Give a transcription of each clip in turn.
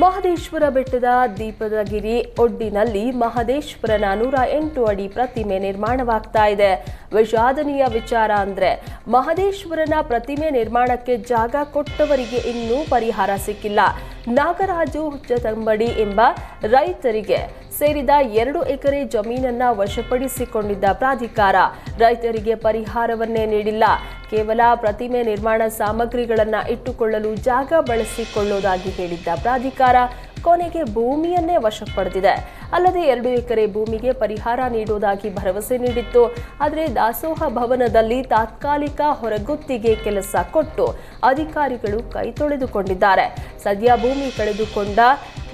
ಮಹದೇಶ್ವರ ಬೆಟ್ಟದ ದೀಪದಗಿರಿ ಒಡ್ಡಿನಲ್ಲಿ ಮಹದೇಶ್ವರನ ನೂರ ಎಂಟು ಅಡಿ ಪ್ರತಿಮೆ ನಿರ್ಮಾಣವಾಗ್ತಾ ಇದೆ. ವಿಷಾದನೀಯ ವಿಚಾರ ಅಂದ್ರೆ ಮಹದೇಶ್ವರನ ಪ್ರತಿಮೆ ನಿರ್ಮಾಣಕ್ಕೆ ಜಾಗ ಕೊಟ್ಟವರಿಗೆ ಇನ್ನೂ ಪರಿಹಾರ ಸಿಕ್ಕಿಲ್ಲ. ನಾಗರಾಜು ಹುಚ್ಚತಂಬಡಿ ಎಂಬ ರೈತರಿಗೆ ಸೇರಿದ ಎರಡು ಎಕರೆ ಜಮೀನನ್ನ ವಶಪಡಿಸಿಕೊಂಡಿದ್ದ ಪ್ರಾಧಿಕಾರ ರೈತರಿಗೆ ಪರಿಹಾರವನ್ನೇ ನೀಡಿಲ್ಲ. ಕೇವಲ ಪ್ರತಿಮೆ ನಿರ್ಮಾಣ ಸಾಮಗ್ರಿಗಳನ್ನ ಇಟ್ಟುಕೊಳ್ಳಲು ಜಾಗ ಬಳಸಿಕೊಳ್ಳುವುದಾಗಿ ಹೇಳಿದ್ದ ಪ್ರಾಧಿಕಾರ ಕೊನೆಗೆ ಭೂಮಿಯನ್ನೇ ವಶಪಡೆದಿದೆ ಪಡೆದಿದೆ ಅಲ್ಲದೆ ಎರಡು ಎಕರೆ ಭೂಮಿಗೆ ಪರಿಹಾರ ನೀಡುವುದಾಗಿ ಭರವಸೆ ನೀಡಿತ್ತು. ಆದರೆ ದಾಸೋಹ ಭವನದಲ್ಲಿ ತಾತ್ಕಾಲಿಕ ಹೊರಗುತ್ತಿಗೆ ಕೆಲಸ ಕೊಟ್ಟು ಅಧಿಕಾರಿಗಳು ಕೈ ತೊಳೆದುಕೊಂಡಿದ್ದಾರೆ. ಸದ್ಯ ಭೂಮಿ ಕಳೆದುಕೊಂಡ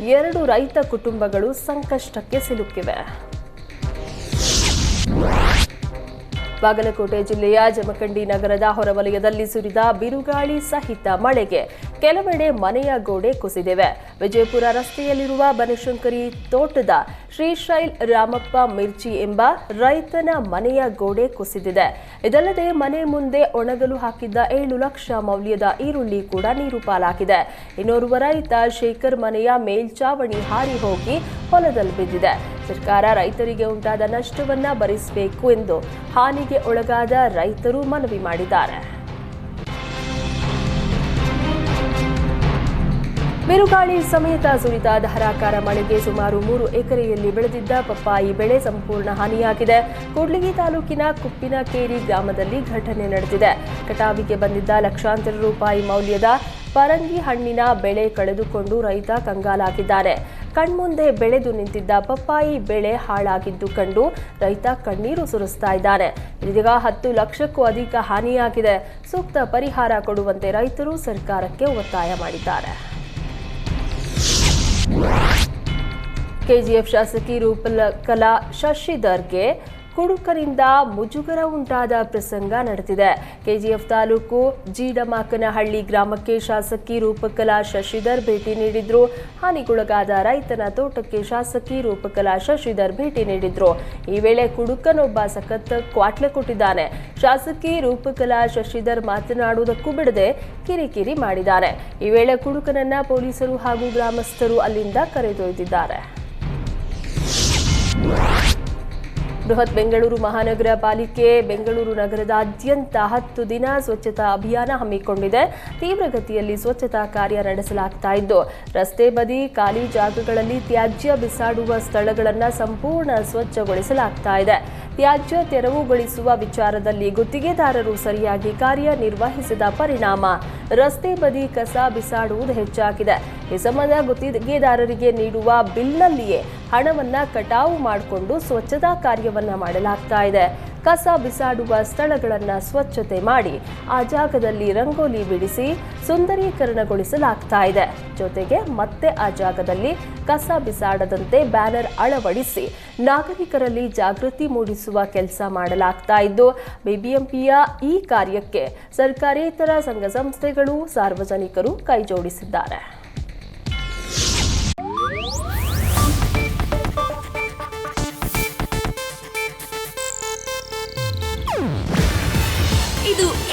ಎರಡು ರೈತ ಕುಟುಂಬಗಳು ಸಂಕಷ್ಟಕ್ಕೆ ಸಿಲುಕಿವೆ. ಬಾಗಲಕೋಟೆ ಜಿಲ್ಲೆಯ ಜಮಖಂಡಿ ನಗರದ ಹೊರವಲಯದಲ್ಲಿ ಸುರಿದ ಬಿರುಗಾಳಿ ಸಹಿತ ಮಳೆಗೆ ಕೆಲವೆಡೆ ಮನೆಯ ಗೋಡೆ ಕುಸಿದಿವೆ. ವಿಜಯಪುರ ರಸ್ತೆಯಲ್ಲಿರುವ ಬನಶಂಕರಿ ತೋಟದ ಶ್ರೀಶೈಲ್ ರಾಮಪ್ಪ ಮಿರ್ಚಿ ಎಂಬ ರೈತನ ಮನೆಯ ಗೋಡೆ ಕುಸಿದಿದೆ. ಇದಲ್ಲದೆ ಮನೆ ಮುಂದೆ ಒಣಗಲು ಹಾಕಿದ್ದ ಏಳು ಲಕ್ಷ ಮೌಲ್ಯದ ಈರುಳ್ಳಿ ಕೂಡ ನೀರು ಪಾಲಾಗಿದೆ. ಇನ್ನೋರ್ವ ರೈತ ಶೇಖರ್ ಮನೆಯ ಮೇಲ್ಚಾವಣಿ ಹಾರಿ ಹೋಗಿ ಹೊಲದಲ್ಲಿ ಬಿದ್ದಿದೆ. ಸರ್ಕಾರ ರೈತರಿಗೆ ಉಂಟಾದ ನಷ್ಟವನ್ನ ಭರಿಸಬೇಕು ಎಂದು ಹಾನಿಗೆ ಒಳಗಾದ ರೈತರು ಮನವಿ ಮಾಡಿದ್ದಾರೆ. ಬಿರುಗಾಳಿ ಸಮೇತ ಸುರಿದ ಧಾರಾಕಾರ ಮಳೆಗೆ ಸುಮಾರು ಮೂರು ಎಕರೆಯಲ್ಲಿ ಬೆಳೆದಿದ್ದ ಪಪ್ಪಾಯಿ ಬೆಳೆ ಸಂಪೂರ್ಣ ಹಾನಿಯಾಗಿದೆ. ಕೂಡ್ಲಿಗಿ ತಾಲೂಕಿನ ಕುಪ್ಪಿನಕೇರಿ ಗ್ರಾಮದಲ್ಲಿ ಘಟನೆ ನಡೆದಿದೆ. ಕಟಾವಿಗೆ ಬಂದಿದ್ದ ಲಕ್ಷಾಂತರ ರೂಪಾಯಿ ಮೌಲ್ಯದ ಪರಂಗಿ ಹಣ್ಣಿನ ಬೆಳೆ ಕಳೆದುಕೊಂಡು ರೈತ ಕಂಗಾಲಾಗಿದ್ದಾನೆ. ಕಣ್ಮುಂದೆ ಬೆಳೆದು ನಿಂತಿದ್ದ ಪಪ್ಪಾಯಿ ಬೆಳೆ ಹಾಳಾಗಿದ್ದು ಕಂಡು ರೈತ ಕಣ್ಣೀರು ಸುರಿಸ್ತಾ ಇದ್ದಾನೆ. ಇದೀಗ ಹತ್ತು ಲಕ್ಷಕ್ಕೂ ಅಧಿಕ ಹಾನಿಯಾಗಿದೆ. ಸೂಕ್ತ ಪರಿಹಾರ ಕೊಡುವಂತೆ ರೈತರು ಸರ್ಕಾರಕ್ಕೆ ಒತ್ತಾಯ ಮಾಡಿದ್ದಾರೆ. ಕೆಜಿಎಫ್ ಶಾಸಕಿ ರೂಪಕಲಾ ಶಶಿಧರ್ಗೆ ಕುಡುಕರಿಂದ ಮುಜುಗರ ಉಂಟಾದ ಪ್ರಸಂಗ ನಡೆದಿದೆ. ಕೆಜಿಎಫ್ ತಾಲೂಕು ಜೀಡಮಾಕನಹಳ್ಳಿ ಗ್ರಾಮಕ್ಕೆ ಶಾಸಕಿ ರೂಪಕಲಾ ಶಶಿಧರ್ ಭೇಟಿ ನೀಡಿದ್ರು. ಹಾನಿಗೊಳಗಾದ ರೈತನ ತೋಟಕ್ಕೆ ಶಾಸಕಿ ರೂಪಕಲಾ ಶಶಿಧರ್ ಭೇಟಿ ನೀಡಿದ್ರು. ಈ ವೇಳೆ ಕುಡುಕನೊಬ್ಬ ಸಖತ್ ಕ್ವಾಟ್ಲೆ ಕೊಟ್ಟಿದ್ದಾನೆ. ಶಾಸಕಿ ರೂಪಕಲಾ ಶಶಿಧರ್ ಮಾತನಾಡುವುದಕ್ಕೂ ಬಿಡದೆ ಕಿರಿಕಿರಿ ಮಾಡಿದ್ದಾನೆ. ಈ ವೇಳೆ ಕುಡುಕನನ್ನ ಪೊಲೀಸರು ಹಾಗೂ ಗ್ರಾಮಸ್ಥರು ಅಲ್ಲಿಂದ ಕರೆದೊಯ್ದಿದ್ದಾರೆ. ಬೃಹತ್ ಬೆಂಗಳೂರು ಮಹಾನಗರ ಪಾಲಿಕೆ ಬೆಂಗಳೂರು ನಗರದಾದ್ಯಂತ ಹತ್ತು ದಿನ ಸ್ವಚ್ಛತಾ ಅಭಿಯಾನ ಹಮ್ಮಿಕೊಂಡಿದೆ. ತೀವ್ರಗತಿಯಲ್ಲಿ ಸ್ವಚ್ಛತಾ ಕಾರ್ಯ ನಡೆಸಲಾಗ್ತಾ ಇದ್ದು, ರಸ್ತೆ ಬದಿ ಖಾಲಿ ಜಾಗಗಳಲ್ಲಿ ತ್ಯಾಜ್ಯ ಬಿಸಾಡುವ ಸ್ಥಳಗಳನ್ನು ಸಂಪೂರ್ಣ ಸ್ವಚ್ಛಗೊಳಿಸಲಾಗ್ತಾ ಇದೆ. ತ್ಯಾಜ್ಯ ತೆರವುಗೊಳಿಸುವ ವಿಚಾರದಲ್ಲಿ ಗುತ್ತಿಗೆದಾರರು ಸರಿಯಾಗಿ ಕಾರ್ಯನಿರ್ವಹಿಸಿದ ಪರಿಣಾಮ. ರಸ್ತೆ ಬದಿ ಕಸ ಬಿಸಾಡುವುದು ಹೆಚ್ಚಾಗಿದೆ. ಈ ಸಂಬಂಧ ಗುತ್ತಿಗೆದಾರರಿಗೆ ನೀಡುವ ಬಿಲ್ನಲ್ಲಿಯೇ ಹಣವನ್ನು ಕಟಾವು ಮಾಡಿಕೊಂಡು ಸ್ವಚ್ಛತಾ ಕಾರ್ಯವನ್ನ ಮಾಡಲಾಗ್ತಾ ಇದೆ. ಕಸ ಬಿಸಾಡುವ ಸ್ಥಳಗಳನ್ನು ಸ್ವಚ್ಛತೆ ಮಾಡಿ ಆ ಜಾಗದಲ್ಲಿ ರಂಗೋಲಿ ಬಿಡಿಸಿ ಸುಂದರೀಕರಣಗೊಳಿಸಲಾಗ್ತಾ ಇದೆ. ಜೊತೆಗೆ ಮತ್ತೆ ಆ ಜಾಗದಲ್ಲಿ ಕಸ ಬಿಸಾಡದಂತೆ ಬ್ಯಾನರ್ ಅಳವಡಿಸಿ ನಾಗರಿಕರಲ್ಲಿ ಜಾಗೃತಿ ಮೂಡಿಸುವ ಕೆಲಸ ಮಾಡಲಾಗ್ತಾ ಇದ್ದು, ಬಿಬಿಎಂಪಿಯ ಈ ಕಾರ್ಯಕ್ಕೆ ಸರ್ಕಾರೇತರ ಸಂಘ ಸಂಸ್ಥೆಗಳು ಸಾರ್ವಜನಿಕರು ಕೈಜೋಡಿಸಿದ್ದಾರೆ.